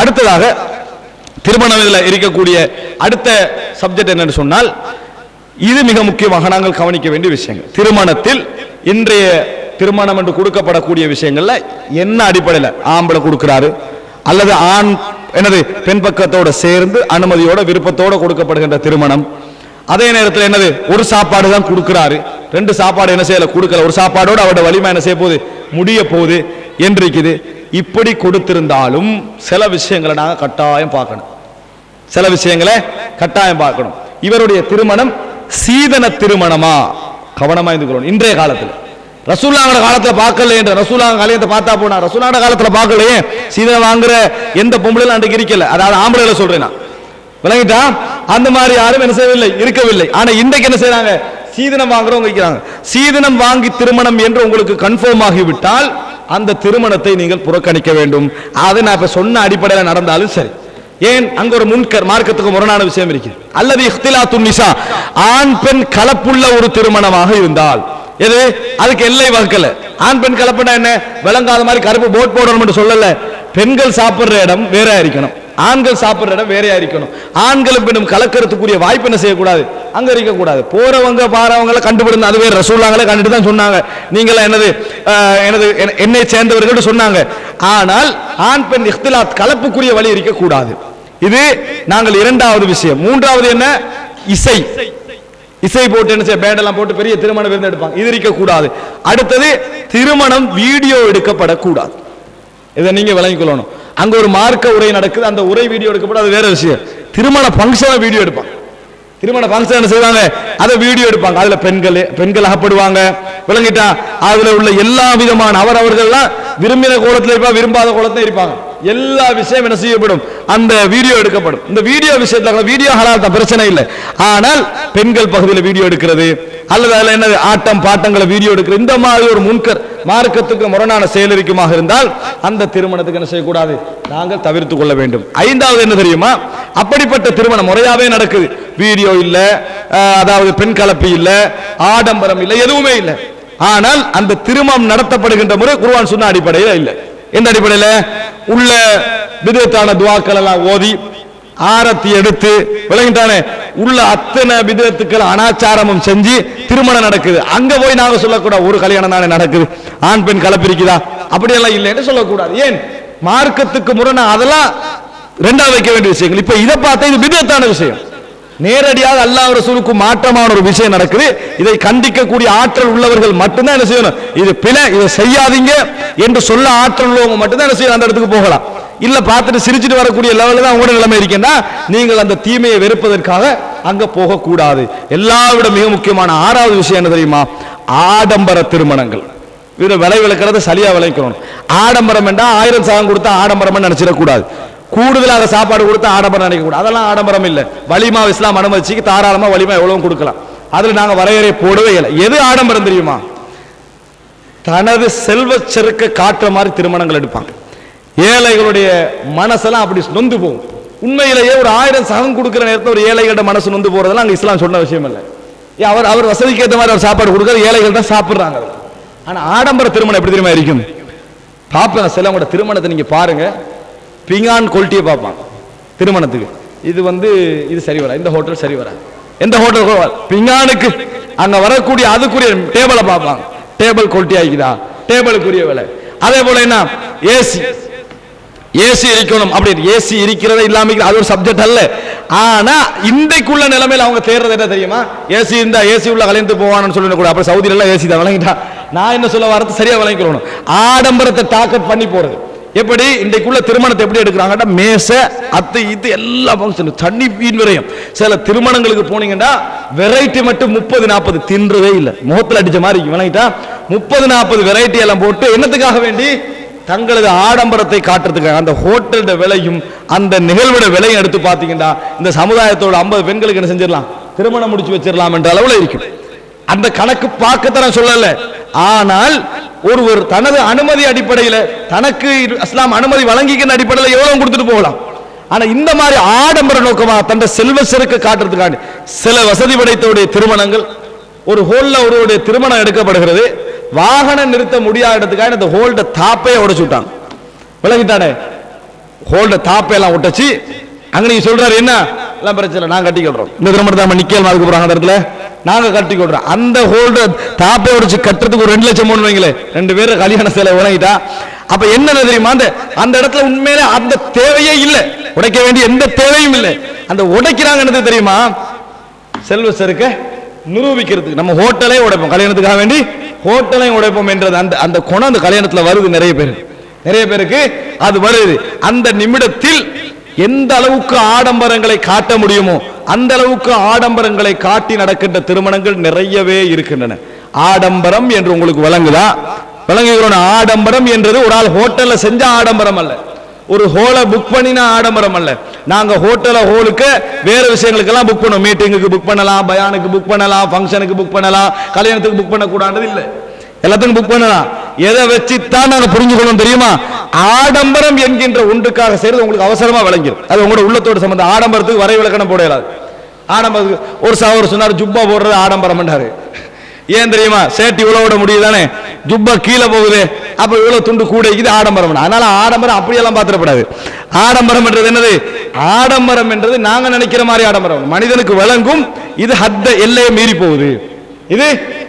அடுத்ததாக திருமணம் இதில் இருக்கக்கூடிய அடுத்த சப்ஜெக்ட் என்னன்னு சொன்னால் இது மிக முக்கியமாக நாங்கள் கவனிக்க வேண்டிய விஷயங்கள். திருமணத்தில் இன்றைய திருமணம் என்று கொடுக்கப்படக்கூடிய விஷயங்கள்ல என்ன அடிப்படையில் ஆம்பளை கொடுக்கிறாரு? அல்லது ஆண் என்னது பெண் பக்கத்தோட சேர்ந்து அனுமதியோட விருப்பத்தோட கொடுக்கப்படுகின்ற திருமணம். அதே நேரத்தில் என்னது ஒரு சாப்பாடு தான் கொடுக்கிறாரு. ரெண்டு சாப்பாடு என்ன செய்யல? கொடுக்கல. ஒரு சாப்பாடோடு அவரோட வலிமை என்ன செய்ய போகுது? முடிய போகுது. என்றிருக்குது. இப்படி கொடுத்திருந்தாலும் சில விஷயங்களை நாங்கள் கட்டாயம் பார்க்கணும். சில விஷயங்களை கட்டாயம் பார்க்கணும். இவருடைய திருமணம் சீதன திருமணமா? கவனமா இருந்துக்கிறோம் இன்றைய காலத்தில். ரசூல்லாங்கிற காலத்துல பார்க்கல என்ற ரசூலாங்க கல்யாணத்தை பார்த்தா போனா ரசூலாங்க காலத்துல பார்க்கலையே. சீதனம் வாங்குற எந்த பொம்பளையும் அன்றைக்கு இருக்கல. அதாவது ஆம்பளைல சொல்றேன் நான். விளங்கிட்டா? அந்த மாதிரி யாரும் என்ன செய்யவில்லை. இருக்கவில்லை. ஆனா இன்றைக்கு என்ன செய்யறாங்க சீதனம் வாங்குறவங்க வைக்கிறாங்க சீதனம் வாங்கி திருமணம் என்று உங்களுக்கு கன்ஃபார்ம் ஆகிவிட்டால் அந்த திருமணத்தை நீங்கள் புறக்கணிக்க வேண்டும். அதை நான் இப்ப சொன்ன அடிப்படையில் நடந்தாலும் சரி. ஏன்? அங்க ஒரு முன்கர் மார்க்கத்துக்கு முரணான விஷயம் இருக்கு அல்லது இஃப்திலாத்து நிசா. ஆண் பெண் கலப்புள்ள ஒரு திருமணமாக இருந்தால். எது? அதுக்கு எல்லை வகுக்கல. ஆண் பெண் கலப்புனா என்ன? விளங்காத மாதிரி கருப்பு போட் போடணும் சொல்லல. பெண்கள் சாப்பிடுற இடம் வேற இருக்கணும். ஆண்கள் சாப்பிடுற இடம் வேறையா இருக்கணும். ஆண்களும் பெண்ணும் கலக்கிறதுக்குரிய வாய்ப்பு என்ன செய்யக்கூடாது? அங்க இருக்கக்கூடாது போறவங்க பாறவங்கள கண்டுபிடிந்த அதுவே ரசூலாங்களே கண்டுட்டு தான் சொன்னாங்க. நீங்களா என்னது எனது என்னை சேர்ந்தவர்கள் சொன்னாங்க. ஆனால் ஆண் பெண் இஃப்திலாத் கலப்புக்குரிய வழி இருக்கக்கூடாது. இது நாங்கள் இரண்டாவது விஷயம். மூன்றாவது என்ன? இசை. இசை போட்டு என்ன செய்ய பேண்டெல்லாம் போட்டு பெரிய திருமண விருந்து எடுப்பாங்க. இது இருக்கக்கூடாது. அடுத்தது திருமணம் வீடியோ எடுக்கப்படக்கூடாது. இதை நீங்க விளங்கிக் கொள்ளணும் அங்க ஒரு மார்க்க உரை நடக்குது அந்த உரை வீடியோ எடுக்கப்பட அது வேற விஷயம். திருமண ஃபங்க்ஷனை வீடியோ எடுப்பாங்க. திருமண ஃபங்க்ஷன் என்ன செய்வாங்க? அதை வீடியோ எடுப்பாங்க. அதுல பெண்கள் பெண்கள் அகப்படுவாங்க. விளங்கிட்டா அதுல உள்ள எல்லா விதமான அவர் அவர்கள்லாம் விரும்பின கோலத்தில் இருப்பா விரும்பாத கோலத்தில் இருப்பாங்க. எல்லா விஷயம் என்ன செய்யப்படும்? அந்த வீடியோ எடுக்கப்படும். இந்த வீடியோ விஷயத்துல வீடியோ ஹலால் தான் பிரச்சனை இல்லை. ஆனால் பெண்கள் பகுதியில் வீடியோ எடுக்கிறது அல்லது அதுல என்னது ஆட்டம் பாட்டங்களை வீடியோ எடுக்கிறது இந்த மாதிரி ஒரு முன்கர் மார்க்கத்துக்கு முரணான செயல் இருக்குமாக இருந்தால் அந்த திருமணத்துக்கு என்ன செய்யக்கூடாது? நாங்கள் தவிர்த்து கொள்ள வேண்டும். ஐந்தாவது என்ன தெரியுமா? அப்படிப்பட்ட திருமணம் முறையாவே நடக்குது. வீடியோ இல்ல அதாவது பெண் கலப்பு இல்ல ஆடம்பரம் இல்ல எதுவுமே இல்லை. ஆனால் அந்த திருமணம் நடத்தப்படுகின்ற முறை குருவான் சொன்ன அடிப்படையில் இல்லை. எந்த அடிப்படையில்? உள்ள விதத்தான துவாக்கள் எல்லாம் ஓதி ஆரத்தி எடுத்து விளங்கிட்டானே. உள்ள அத்தனை விதத்துக்கள் அனாச்சாரமும் செஞ்சு திருமணம் நடக்குது. அங்க போய் நாங்க சொல்லக்கூடாது ஒரு கல்யாணம் தானே நடக்குது. ஆண் பெண் கலப்பிரிக்குதா? அப்படியெல்லாம் இல்லைன்னு சொல்லக்கூடாது. ஏன்? மார்க்கத்துக்கு முரணா அதெல்லாம் ரெண்டா வைக்க வேண்டிய விஷயங்கள். இப்ப இதை பார்த்தா இது விதத்தான விஷயம். நேரடியாக அல்லாஹ் ரசூலுக்கு மாற்றமான ஒரு விஷயம் நடக்குது. இதை கண்டிக்கக்கூடிய ஆற்றல் உள்ளவர்கள் மட்டும்தான் என்ன செய்யணும்? இது பிழை இதை செய்யாதீங்க என்று சொல்ல ஆற்றல் உள்ளவங்க மட்டும்தான் என்ன செய்யணும்? அந்த இடத்துக்கு போகலாம். இல்லை பார்த்துட்டு சிரிச்சிட்டு வரக்கூடிய லெவலில் தான் உங்களோட நிலைமை இருக்கேன்னா நீங்கள் அந்த தீமையை வெறுப்பதற்காக அங்க போகக்கூடாது. எல்லாவிட மிக முக்கியமான ஆறாவது விஷயம் என்ன தெரியுமா? ஆடம்பர திருமணங்கள். இதில் விலை விளக்கிறத சரியா விளைக்கணும். ஆடம்பரம் என்றால் ஆயிரம் சாகம் கொடுத்தா ஆடம்பரம் நினைச்சிடக்கூடாது. கூடுதலாக சாப்பாடு கொடுத்தா ஆடம்பரம் நினைக்கக்கூடாது அதெல்லாம் ஆடம்பரம் இல்லை. வலிமா இஸ்லாம் அனுமதிச்சு தாராளமா வலிமா எவ்வளவு கொடுக்கலாம். அதுல நாங்க வரையறை போடவே இல்லை. எது ஆடம்பரம் தெரியுமா? தனது செல்வ செருக்க காட்டுற மாதிரி திருமணங்கள் எடுப்பாங்க. ஏழைகளுடைய மனசெல்லாம் அப்படி நொந்து போகும். உண்மையிலேயே ஒரு ஆயிரம் சகம் கொடுக்குற நேரத்தில் ஒரு ஏழைகளோட மனசு நொந்து போகிறதெல்லாம் அங்கே இஸ்லாம் சொன்ன விஷயம் இல்லை. அவர் அவர் வசதிக்கு ஏற்ற மாதிரி அவர் சாப்பாடு கொடுக்குற ஏழைகள் தான் சாப்பிட்றாங்க ஆனால் ஆடம்பர திருமணம் எப்படி தெரியுமா இருக்கும்? பார்ப்பேன் சிலவங்களோட திருமணத்தை நீங்கள் பாருங்கள் பிங்கான் குவாலிட்டியை பார்ப்பான் திருமணத்துக்கு. இது வந்து இது சரி வரா இந்த ஹோட்டல் சரி வரா எந்த ஹோட்டல் பிங்கானுக்கு அங்க வரக்கூடிய அதுக்குரிய டேபிளை பார்ப்பாங்க டேபிள் குவாலிட்டி ஆகிக்குதா? டேபிளுக்குரிய விலை. அதே போல என்ன? ஏசி. ஏசி இருக்கணும் அப்படின்னு. ஏசி இருக்கிறத இல்லாம அது ஒரு சப்ஜெக்ட் அல்ல. ஆனா இன்றைக்குள்ள நிலைமையில அவங்க தேடுறது என்ன தெரியுமா? ஏசி இருந்தா ஏசி உள்ள கலைந்து போவான்னு சொல்லி கூட. அப்ப சவுதியில எல்லாம் ஏசி தான் விளங்கிட்டா. நான் என்ன சொல்ல வரது சரியா விளங்கிக்கணும். ஆடம்பரத்தை டாக்கெட் பண்ணி போறது. எப்படி? இன்றைக்குள்ள திருமணத்தை எப்படி எடுக்கிறாங்கன்னா மேச அத்து இது எல்லா ஃபங்க்ஷன் தண்ணி வீண் விரயம். சில திருமணங்களுக்கு போனீங்கன்னா வெரைட்டி மட்டும் முப்பது நாற்பது தின்றதே இல்லை. முகத்தில் அடிச்ச மாதிரி விளங்கிட்டா? முப்பது நாற்பது வெரைட்டி எல்லாம் போட்டு என்னத்துக்காக வேண்டி? தங்களது ஆடம்பரத்தை காட்டுறதுக்காக அந்த ஹோட்டலோட விலையும் அந்த நிகழ்வோட விலையும் எடுத்து பார்த்தீங்கன்னா இந்த சமுதாயத்தோட ஐம்பது பெண்களுக்கு என்ன செஞ்சிடலாம்? திருமணம் முடிச்சு வச்சிடலாம் என்ற அளவுல இருக்கும். அந்த கணக்கு பார்க்கத்தான் சொல்லல. ஆனால் ஒருவர் தனது அனுமதி அடிப்படையில் தனக்கு இஸ்லாம் அனுமதி வழங்கிக்கிற அடிப்படையில் எவ்வளவு கொடுத்துட்டு போகலாம்? ஆனா இந்த மாதிரி ஆடம்பர நோக்கமா தன் செல்வ சிறுக்கு காட்டுறதுக்காண்டி சில வசதி படைத்தோடைய திருமணங்கள் ஒரு ஹோல்ல ஒருவருடைய திருமணம் எடுக்கப்படுகிறது. வாகனம் நிறுத்த முடியாத இடத்துக்காக இந்த ஹோல்ட தாப்பையே உடைச்சு விட்டாங்க. விளங்கிட்டானே? ஹோல்ட தாப்பையெல்லாம் உடைச்சி அங்க நீங்க சொல்றாரு என்ன? எல்லாம் பிரச்சனை இல்லை, நாங்க கட்டி கொள்றோம். இந்த திரும்ப நம்ம நிக்கல் அதுக்கு போறாங்க அந்த இடத்துல. நாங்க கட்டி கொள்றோம். அந்த ஹோல்ட தாப்பை உடைச்சு கட்டுறதுக்கு ஒரு ரெண்டு லட்சம் மூணு வைங்களே ரெண்டு பேரும் கல்யாண சேலை உணங்கிட்டா அப்ப என்ன தெரியுமா? அந்த அந்த இடத்துல உண்மையில அந்த தேவையே இல்லை. உடைக்க வேண்டிய எந்த தேவையும் இல்லை. அந்த உடைக்கிறாங்கன்னு தெரியுமா? செல்வ செருக்க நிரூபிக்கிறதுக்கு. நம்ம ஹோட்டலே உடைப்போம். கல்யாணத்துக்காக வேண்டி ஹோட்டலையும் உடைப்போம் என்றது அந்த அந்த குணம் அந்த கல்யாணத்தில் வருது நிறைய பேர் நிறைய பேருக்கு அது வருது. அந்த நிமிடத்தில் எந்த அளவுக்கு ஆடம்பரங்களை காட்ட முடியுமோ அந்த அளவுக்கு ஆடம்பரங்களை காட்டி நடக்கின்ற திருமணங்கள் நிறையவே இருக்கின்றன. ஆடம்பரம் என்று உங்களுக்கு விளங்குதா? விளங்குகிறோம். ஆடம்பரம் என்றது ஒரு ஆள் ஹோட்டல்ல செஞ்ச ஆடம்பரம் அல்ல. ஒரு ஹோலை புக் பண்ணினா ஆடம்பரம் அல்ல. நாங்கள் ஹோட்டலை ஹோலுக்கு வேறு விஷயங்களுக்கெல்லாம் புக் பண்ணுவோம். மீட்டிங்குக்கு புக் பண்ணலாம் பயானுக்கு புக் பண்ணலாம் ஃபங்க்ஷனுக்கு புக் பண்ணலாம் கல்யாணத்துக்கு புக் பண்ணக்கூடாது இல்லை. எல்லாத்துக்கும் புக் பண்ணலாம். எதை வச்சு தான் புரிஞ்சுக்கணும் தெரியுமா? ஆடம்பரம் என்கின்ற ஒன்றுக்காக செய்யறது உங்களுக்கு அவசரமாக விளங்கிடும் அது உங்களோட உள்ளத்தோடு சம்பந்தம். ஆடம்பரத்துக்கு வரை விளக்கணம் போட ஆடம்பரத்துக்கு ஒரு சாவர் சொன்னார் ஜுப்பா போடுறது ஆடம்பரம்ன்றாரு. ஏன் தெரியுமா? சேட்டி உழவிட விட முடியுதானே? ஜுப்பா கீழே போகுது. அப்போ இவ்வளவு துண்டு கூட இது ஆடம்பரம் அதனால ஆடம்பரம் அப்படியெல்லாம் பாத்திரப்படாது ஆடம்பரம் என்றது என்னது? ஆடம்பரம் என்றது நாங்க நினைக்கிற மாதிரி ஆடம்பரம். மனிதனுக்கு விளங்கும் இது ஹத்த எல்லையை மீறி போகுது. இது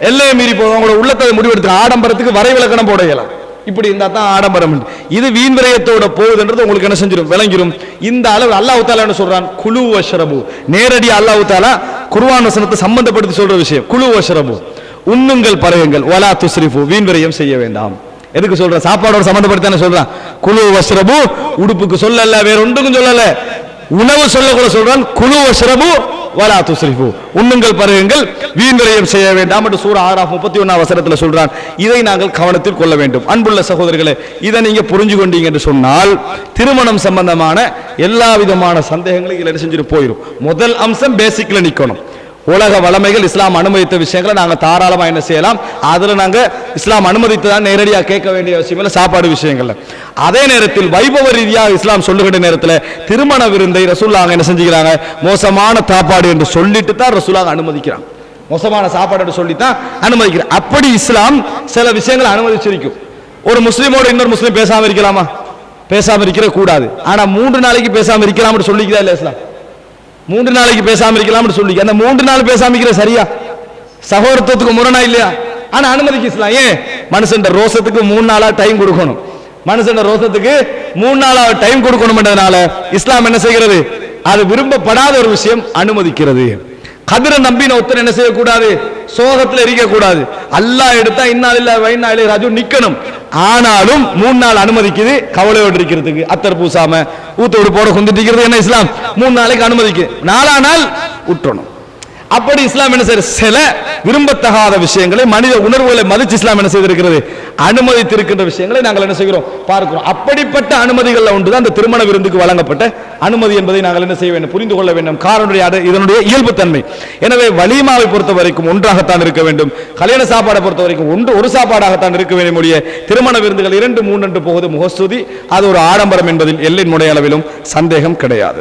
எல்லையை மீறி போகுது. உங்களோட உள்ளத்தை முடிவெடுத்து ஆடம்பரத்துக்கு வரை விளக்கணம் போட இயலாம் இப்படி இருந்தா தான் ஆடம்பரம் இது வீண் விரயத்தோட போகுதுன்றது உங்களுக்கு என்ன செஞ்சிடும் விளங்கிடும் இந்த அளவு அல்லாஹ் தாலா என்ன சொல்றான்? குழு வஷரபு. நேரடி அல்லாஹ் தாலா குருவான் வசனத்தை சம்பந்தப்படுத்தி சொல்ற விஷயம். குழு வஷரபு. உண்ணுங்கள் பறவைங்கள் ஒலா துஸ்ரிஃபு. வீண் விரயம் செய்ய வேண்டாம். எதுக்கு சொல்றேன்? சாப்பாடோட சம்பந்தப்படுத்தி சொல்றான். குழு வஸ்ரபு உடுப்புக்கு சொல்லல வேற ஒன்றுக்கும் சொல்லல. உணவு சொல்ல கூட சொல்றான் குழு வஸ்ரபு வலா துஸ்ரிஃபு. உண்ணுங்கள் பருகுங்கள் வீண் செய்ய வேண்டாம் என்று சூரா ஆறாம் முப்பத்தி ஒன்னாம் வசனத்துல சொல்றான். இதை நாங்கள் கவனத்தில் கொள்ள வேண்டும். அன்புள்ள சகோதரர்களே இதை நீங்க புரிஞ்சு கொண்டீங்க என்று சொன்னால் திருமணம் சம்பந்தமான எல்லா விதமான சந்தேகங்களும் இதில் செஞ்சுட்டு போயிடும் முதல் அம்சம் பேசிக்ல நிற்கணும் உலக வளமைகள் இஸ்லாம் அனுமதித்த விஷயங்களை நாங்கள் தாராளமாக என்ன செய்யலாம். அதில் நாங்கள் இஸ்லாம் அனுமதித்து தான் நேரடியாக கேட்க வேண்டிய அவசியம் இல்லை சாப்பாடு விஷயங்கள்ல. அதே நேரத்தில் வைபவ ரீதியாக இஸ்லாம் சொல்லுகின்ற நேரத்தில் திருமண விருந்தை ரசூல்லாங்க என்ன செஞ்சுக்கிறாங்க? மோசமான சாப்பாடு என்று சொல்லிட்டு தான் ரசூலாங்க அனுமதிக்கிறாங்க மோசமான சாப்பாடு என்று சொல்லி தான் அப்படி இஸ்லாம் சில விஷயங்களை அனுமதிச்சிருக்கும். ஒரு முஸ்லீமோட இன்னொரு முஸ்லீம் பேசாம இருக்கலாமா? பேசாம இருக்கிற கூடாது. ஆனா மூன்று நாளைக்கு பேசாம இருக்கலாம்னு சொல்லிக்கிறா இல்ல இஸ்லாம்? மூன்று நாளைக்கு பேசாம இருக்கலாம்னு சொல்லி. அந்த மூன்று நாள் பேசாம இருக்கிற சரியா? சகோதரத்துவத்துக்கு முரணா இல்லையா? ஆனா அனுமதிக்கு இஸ்லாம். ஏன்? மனுஷன் ரோசத்துக்கு மூணு நாளா டைம் கொடுக்கணும். மனுஷன் ரோசத்துக்கு மூணு நாளா டைம் கொடுக்கணும்ன்றதுனால இஸ்லாம் என்ன செய்கிறது? அது விரும்பப்படாத ஒரு விஷயம் அனுமதிக்கிறது. கதிரை நம்பின ஒருத்தர் என்ன செய்யக்கூடாது? சோகத்துல இருக்க கூடாது அல்லாஹ் எடுத்தா இன்னாதில்ல இல்ல வைனா ராஜு நிக்கணும். ஆனாலும் மூணு நாள் அனுமதிக்குது கவலையோடு இருக்கிறதுக்கு அத்தர் பூசாம ஊத்தோடு போட குந்திட்டு இருக்கிறது என்ன இஸ்லாம்? மூணு நாளைக்கு அனுமதிக்கு. நாலா நாள் விட்டுறணும் அப்படி இஸ்லாம் என்ன செய்ய சில விரும்பத்தகாத விஷயங்களை மனித உணர்வுகளை மதிச்சு இஸ்லாம் என்ன செய்திருக்கிறது? அனுமதித்திருக்கின்ற விஷயங்களை நாங்கள் என்ன செய்கிறோம்? பார்க்கிறோம். அப்படிப்பட்ட அனுமதிகள் ஒன்றுதான் அந்த திருமண விருந்துக்கு வழங்கப்பட்ட அனுமதி என்பதை நாங்கள் என்ன செய்ய வேண்டும்? புரிந்து கொள்ள வேண்டும். காரணம் அது இதனுடைய இயல்புத்தன்மை. எனவே வலிமாவை பொறுத்த வரைக்கும் ஒன்றாகத்தான் இருக்க வேண்டும். கல்யாண சாப்பாடை பொறுத்த வரைக்கும் ஒன்று ஒரு சாப்பாடாகத்தான் இருக்க வேண்டும் ஒழிய திருமண விருந்துகள் இரண்டு மூன்று என்று போவது முகஸ்துதி. அது ஒரு ஆடம்பரம் என்பதில் எல்லை முடைய அளவிலும் சந்தேகம் கிடையாது.